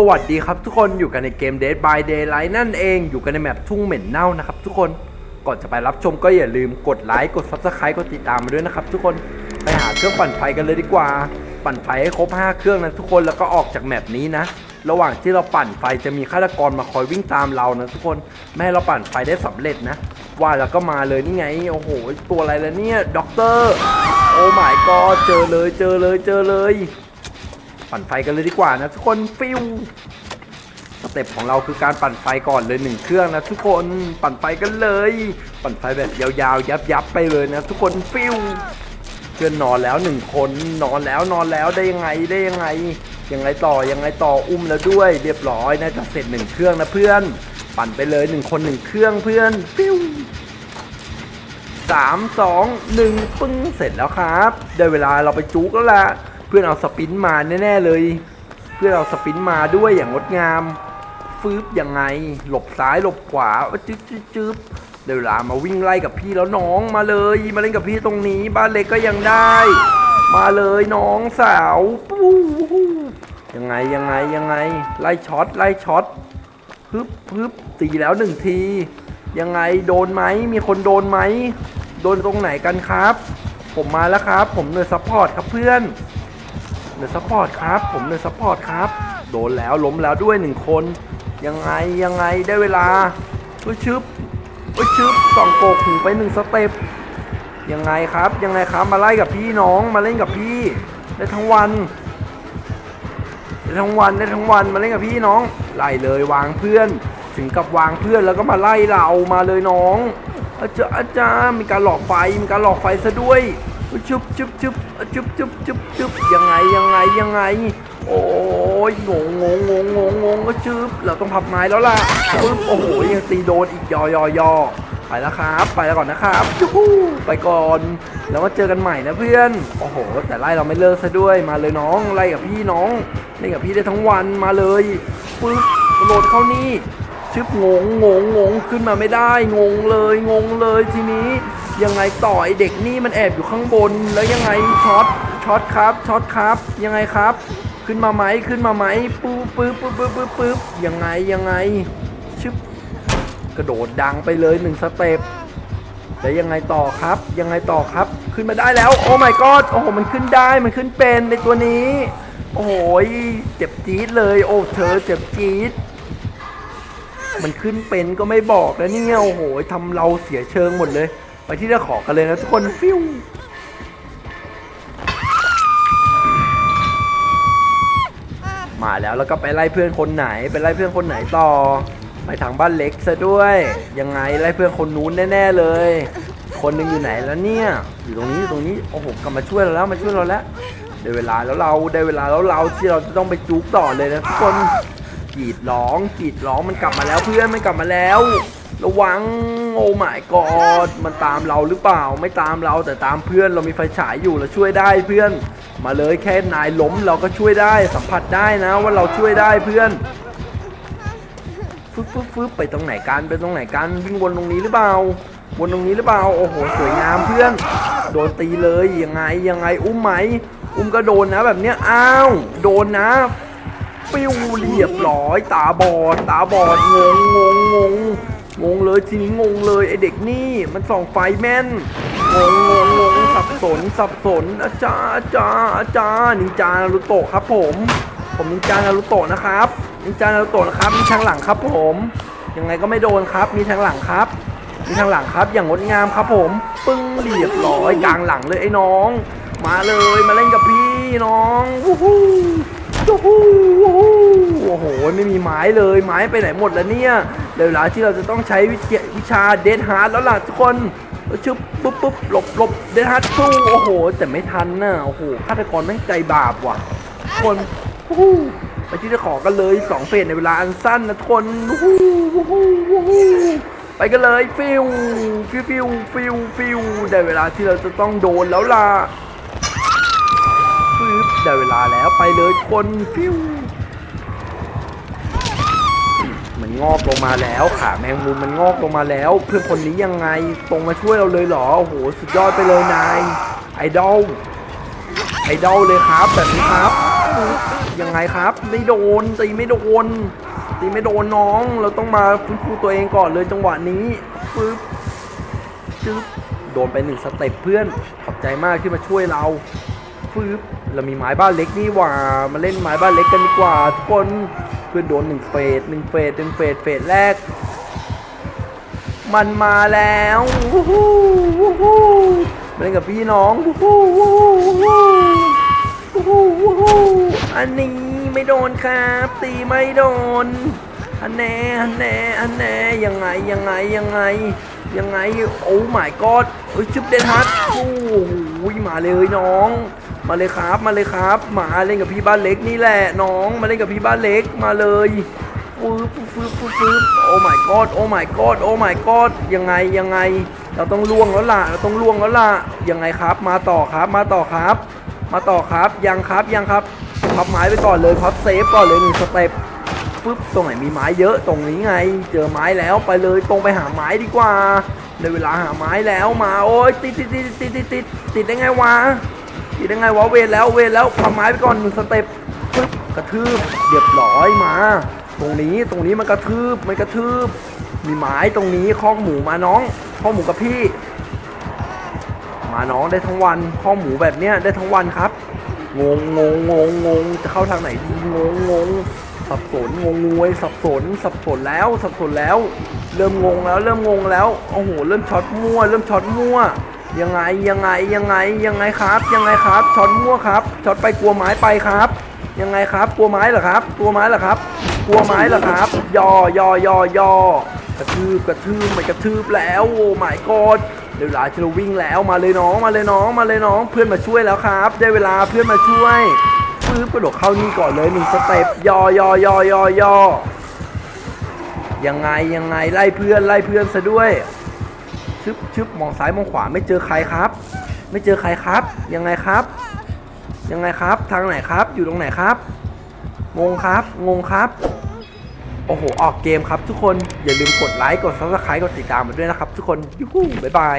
สวัสดีครับทุกคนอยู่กันในเกม Dead by Daylight นั่นเองอยู่กันในแมปทุ่งเหม็นเน่านะครับทุกคนก่อนจะไปรับชมก็อย่าลืมกดไลค์กด Subscribe กดติดตามมาด้วยนะครับทุกคนไปหาเครื่องปั่นไฟกันเลยดีกว่า ปั่นไฟให้ครบ 5 เครื่องนะทุกคนแล้วก็ออกจากแมปนี้นะ ระหว่างที่เราปั่นไฟจะมีฆาตกรมาคอยวิ่งตามเรานะทุกคนไม่ให้เราปั่นไฟได้สำเร็จนะ ว่าแล้วก็มาเลยนี่ไงโอ้โหตัวอะไรแล้วเนี่ยด็อกเตอร์โอ้ my god เจอเลยเจอเลยเจอเลย ปั่นไฟกันเลยดีกว่านะทุกคนฟิวสเต็ปของเราคือการปั่นไฟก่อนเลยหนึ่งเครื่องนะทุกคนปั่นไฟกันเลย ปั่นไฟแบบยาวๆ ยับๆไปเลยนะทุกคนฟิวเพื่อนนอนแล้วหนึ่งคนนอนแล้วนอนแล้วได้ยังไงได้ยังไงยังไงต่อยังไงต่ออุ้มแล้วด้วย เรียบร้อยนะจะเสร็จหนึ่งเครื่องนะเพื่อน ปั่นไปเลยหนึ่งคนหนึ่งเครื่องเพื่อนฟิวสามสองหนึ่งปึ้งเสร็จแล้วครับ ได้เวลาเราไปจุกแล้วล่ะ เพื่อนเอาสปินมาแน่ๆเลย เพื่อนเอาสปินมาด้วยอย่างงดงาม ฟืบยังไง หลบซ้ายหลบขวาจึ๊บจึ๊บจึ๊บได้เวลามาวิ่งไล่กับพี่แล้วน้องมาเลย มาเล่นกับพี่ตรงนี้ บ้านเล็กก็ยังได้ มาเลยน้องสาวปู้ยังไงยังไงยังไง ไล่ช็อตไล่ช็อตฮึบฮึบตีแล้วหนึ่งที ยังไงโดนไหมมีคนโดนไหมโดนตรงไหนกันครับ ผมมาแล้วครับ ผมเนยซัพพอร์ตครับเพื่อน เนยซัพพอร์ตครับ ผมเนยซัพพอร์ตครับ โดนแล้วล้มแล้วด้วยหนึ่งคน ยังไงยังไงได้เวลาเฮ้ยชึบเฮ้ยชึบสองโกกหูไปหนึ่งสเต็ปยังไงครับยังไงครับมาไล่กับพี่น้องมาเล่นกับพี่ได้ทั้งวันได้ทั้งวันได้ทั้งวันมาเล่นกับพี่น้องไล่เลยวางเพื่อน ถึงกับวางเพื่อนแล้วก็มาไล่เรามาเลยน้องอาจารย์อาจารย์มีการหลอกไฟมีการหลอกไฟซะด้วย จุบจุบจุบจุบจุบจุบจุบยังไงยังไงยังไง โอ้ยงงงงงงงงก็จุบเราต้องพับไม้แล้วล่ะปึ๊บโอ้โหยังตีโดนอีกยอยอยอไปแล้วครับไปแล้วก่อนนะครับยูฮูไปก่อนแล้วมาเจอกันใหม่นะเพื่อนโอ้โห แต่ไล่เราไม่เลิกซะด้วยมาเลยน้องไล่กับพี่น้องเล่นกับพี่ได้ทั้งวันมาเลยปึ๊บกระโดดเข้านี่ชึบงงงงงขึ้นมาไม่ได้ งงเลยงงเลยทีนี้ ยังไงต่อไอเด็กนี่มันแอบอยู่ข้างบน แล้วยังไงช็อตช็อตครับช็อตครับ ยังไงครับ ขึ้นมาไหมขึ้นมาไหมปื๊บปื๊บปื๊บปื๊บปื๊บปื๊บยังไงยังไงชึบกระโดดดังไปเลยหนึ่งสเต็ปแล้วยังไงต่อครับ ยังไงต่อครับ ขึ้นมาได้แล้ว โอ้ my god โอ้โหมันขึ้นได้มันขึ้นเป็นในตัวนี้ โอ้โหเจ็บจี๊ดเลย โอ้เธอเจ็บจี๊ดมันขึ้นเป็นก็ไม่บอกแล้วเนี่ยโอ้โหทำเราเสียเชิงหมดเลย ไปที่เจะของกันเลยนะทุกคนฟิวมาแล้วแล้วก็ไปไล่เพื่อนคนไหนไปไล่เพื่อนคนไหนต่อไปทางบ้านเล็กซะด้วย ยังไงไล่เพื่อนคนนู้นแน่ ๆ เลย คนหนึงอยู่ไหนแล้วเนี่ย อยู่ตรงนี้อยู่ตรงนี้โอ้โหกลับมาช่วยเราแล้วมาช่วยเราแล้วได้เวลาแล้วเราได้เวลาแล้วเราที่เราจะต้องไปจุกต่อเลยนะทุกคนกรีดร้องกรีดร้องมันกลับมาแล้วเพื่อนมันกลับมาแล้ว ระวังโอ้ my god มันตามเราหรือเปล่าไม่ตามเราแต่ตามเพื่อนเรามีไฟฉายอยู่เราช่วยได้เพื่อน มาเลยแค่นายล้มเราก็ช่วยได้สัมผัสได้นะว่าเราช่วยได้เพื่อนฟึบฟึบฟึบไปตรงไหนกันไปตรงไหนกันวิ่งวนตรงนี้หรือเปล่าวนตรงนี้หรือเปล่าโอ้โหสวยงามเพื่อน โดนตีเลยยังไงยังไงอุ้มไหม อุ้มก็โดนนะแบบเนี้ยอ้าวโดนนะปิ้วเรียบร้อยตาบอดตาบอดงงงงง งงเลยทีนี้งงเลยไอเด็กนี่มันส่องไฟแม่นงงงงงงสับสนสับสนอาจารย์อาจารย์อาจารย์นินจานารุโตะครับ ผม ผมนินจานารุโตะนะครับนินจานารุโตะนะครับมีทางหลังครับผมยังไงก็ไม่โดนครับ มีทางหลังครับ มีทางหลังครับอย่างงดงามครับ ผม ปึ้งเรียบร้อยกลางหลังเลยไอ้น้อง มาเลยมาเล่นกับพี่น้องวู้ฮู้โอ้โหโอ้โหไม่มีไม้เลยไม้ไปไหนหมดแล้วเนี่ย เวลาที่เราจะต้องใช้วิชาวิชาเดนฮาร์ดแล้วล่ะทุกคนชึบปุ๊บปุ๊บหลบหลบเดนฮาร์ดสู้โอ้โห แต่ไม่ทันน่ะโอ้โหฆาตกรแม่งใจบาปว่ะคนโอ้ไปที่จะขอกันเลยสองเฟสในเวลาอันสั้นนะทุกคนโอ้โหโอ้โหโอ้ไปกันเลยฟิวฟิวฟิวฟิวฟิวได้เวลาที่เราจะต้องโดนแล้วล่ะฟืบได้เวลาแล้วไปเลยคนฟิว งอกลงมาแล้วขาแมงมุมมันงอกลงมาแล้ว เพื่อนคนนี้ยังไงตรงมาช่วยเราเลยเหรอโอ้โหสุดยอดไปเลยนายไอดอลไอดอลเลยครับแบบนี้ครับยังไงครับไม่โดนตีไม่โดนตีไม่โดนน้อง เราต้องมาฟื้นฟูตัวเองก่อนเลยจังหวะนี้ปึ๊บจึ๊บโดนไปหนึ่งสเต็ปเพื่อนขอบใจมากที่มาช่วยเราปึ๊บเรามีไม้บ้านเล็กนี่หว่ามาเล่นไม้บ้านเล็กกันดีกว่าทุกคน พื่อนโดนหนึ่งเฟสหนึ่งเฟสหนึ่งเฟสเฟสแรก มันมาแล้ววู้ฮู้วู้ฮู้มาเล่นกับพี่น้องวู้ฮู้วู้ฮู้วู้ฮู้วู้ฮู้อันนี้ไม่โดนครับตีไม่โดนอันแน่อันแน่อันแน่ยังไงยังไงยังไงยังไงโอ้ my god เอ้ยชุบเดนฮัทโอ้โหมาเลยน้อง มาเลยครับมาเลยครับ มาเล่นกับพี่บ้านเล็กนี่แหละน้อง มาเล่นกับพี่บ้านเล็กมาเลยฟืบฟืบฟืบฟืบโอ้ my god โอ้ my god โอ้ my god ยังไงยังไง เราต้องล่วงแล้วล่ะเราต้องล่วงแล้วล่ะยังไงครับ มาต่อครับมาต่อครับ มาต่อครับยังครับยังครับพับไม้ไปก่อนเลยพับเซฟก่อนเลยหนึ่งสเต็ปปึ๊บตรงไหนมีไม้เยอะตรงนี้ไง เจอไม้แล้วไปเลยตรงไปหาไม้ดีกว่าในเวลาหาไม้แล้วมาโอ้ยติดติดติดติดติดติดติดได้ไงวะ ฉีดยังไงวะเวทแล้วเวทแล้วความไม้ไปก่อนหนึ่งสเต็ปกระทืบเรียบร้อยมา ตรงนี้ตรงนี้มันกระทืบมันกระทืบ มีไม้ตรงนี้ข้องหมูมาน้องข้องหมูกับพี่ มาน้องได้ทั้งวันข้องหมูแบบเนี้ยได้ทั้งวันครับ งงงงงงงจะเข้าทางไหนดีงงงงสับสนงงงวยสับสน สับสนแล้วสับสนแล้ว เริ่มงงแล้วเริ่มงงแล้วโอ้โหเริ่มช็อตมั่ว เริ่มช็อตมั่ว ยังไงยังไงยังไงยังไงครับ ยังไงครับช็อตมั่วครับช็อตไปกลัวไม้ไปครับ ยังไงครับ กลัวไม้เหรอครับ กลัวไม้เหรอครับ กลัวไม้เหรอครับ ยอยอยอยอกระทืบกระทืบไม่กระทืบแล้วโอ้ไม่กอดเดี๋ยวเวลาจะเราวิ่งแล้วมาเลยน้องมาเลยน้องมาเลยน้อง เพื่อนมาช่วยแล้วครับ ได้เวลาเพื่อนมาช่วยปื๊บกระโดดเข้านี่ก่อนเลยหนึ่งสเต็ปยอยอยอยอยอยังไงยังไงไล่เพื่อนไล่เพื่อนซะด้วย ชึบชึบมองซ้ายมองขวาไม่เจอใครครับ ไม่เจอใครครับ ยังไงครับ ยังไงครับ ทางไหนครับ อยู่ตรงไหนครับ งงครับ งงครับ โอ้โห ออกเกมครับทุกคน อย่าลืมกดไลค์ กดซับสไครต์กดติดตามมาด้วยนะครับทุกคนยูหูบ๊ายบาย